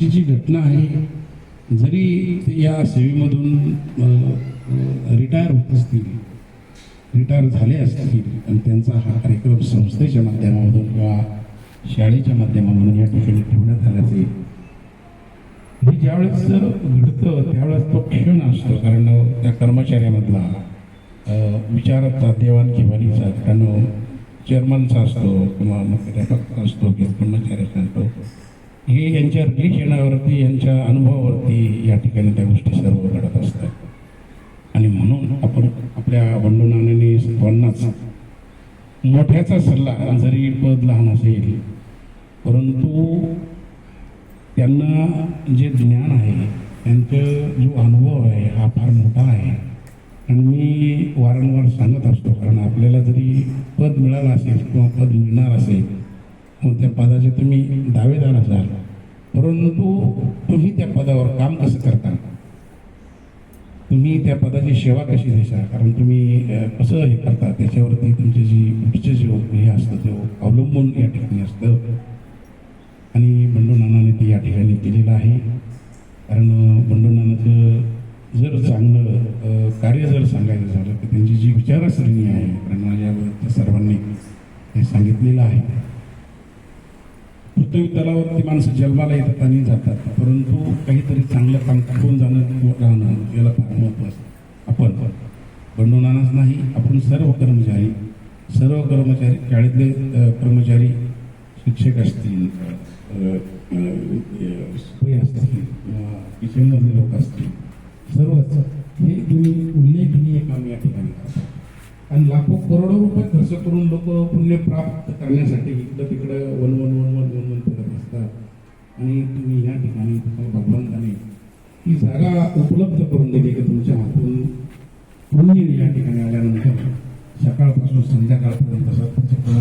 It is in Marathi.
आजची जी घटना आहे जरी ते या सेवेमधून रिटायर होत असतील रिटायर झाले असतील आणि त्यांचा हा कार्यक्रम संस्थेच्या माध्यमामधून किंवा शाळेच्या माध्यमामधून या ठिकाणी ठेवण्यात आल्याचे हे ज्यावेळेस घडतं त्यावेळेस तो क्षण असतो कारण त्या कर्मचाऱ्यामधला अ, विचाराचा देवाणघेवाणीचा कारण चेअरमनचा असतो किंवा मुख्याध्यापक असतो किंवा कर्मचाऱ्याचा असतो. हे यांच्या रिलेशनावरती यांच्या अनुभवावरती या ठिकाणी त्या गोष्टी सर्व घडत असतात. आणि म्हणून आपण आपल्या बंडूनाने सर्वांनाच मोठ्याचा सल्ला जरी पद लहान असेल परंतु त्यांना जे ज्ञान आहे त्यांचं जो अनुभव आहे हा फार मोठा आहे. आणि मी वारंवार सांगत असतो कारण आपल्याला जरी पद मिळालं असेल किंवा पद मिळणार असेल मग त्या पदाचे तुम्ही दावेदार असाल. परंतु तुम्ही त्या पदावर काम कसं करता? तुम्ही त्या पदाची सेवा कशी देशाल? कारण तुम्ही कसं हे करता? त्याच्यावरती तुमचे जी पुढचे जे हे असतं ते अवलंबून या ठिकाणी असतं. आणि बंडोनानाने ते या ठिकाणी केलेलं आहे. कारण बंडोनानाचं जर चांगलं कार्य जर सांगायचं झालं तर त्यांची जी विचारसरणी आहे कारण माझ्यावर सर्वांनी हे सांगितलेलं आहे. पृथ्वी तलावरती माणसं जन्माला येतात आणि जातात. परंतु काहीतरी चांगलं काम टाकून जाणं राहणं याला फार महत्त्व असतं आपण बंडवणारच नाही आपण सर्व कर्मचारी सर्व कर्मचारी शाळेतले कर्मचारी शिक्षक असतील असतील किचनमधले लोक असतील सर्वच हे तुम्ही उल्लेखनीय काम या आणि लाखो करोडो रुपये खर्च करून लोक पुण्य प्राप्त करण्यासाठी इकडं तिकडं वन वन वन वन वन वन फिरत असतात. आणि तुम्ही या ठिकाणी तुम्हाला भगवंताने ही जागा उपलब्ध करून दिली की तुमच्या हातून? पुण्य या ठिकाणी आल्यानंतर सकाळपासून संध्याकाळपर्यंत सकाळ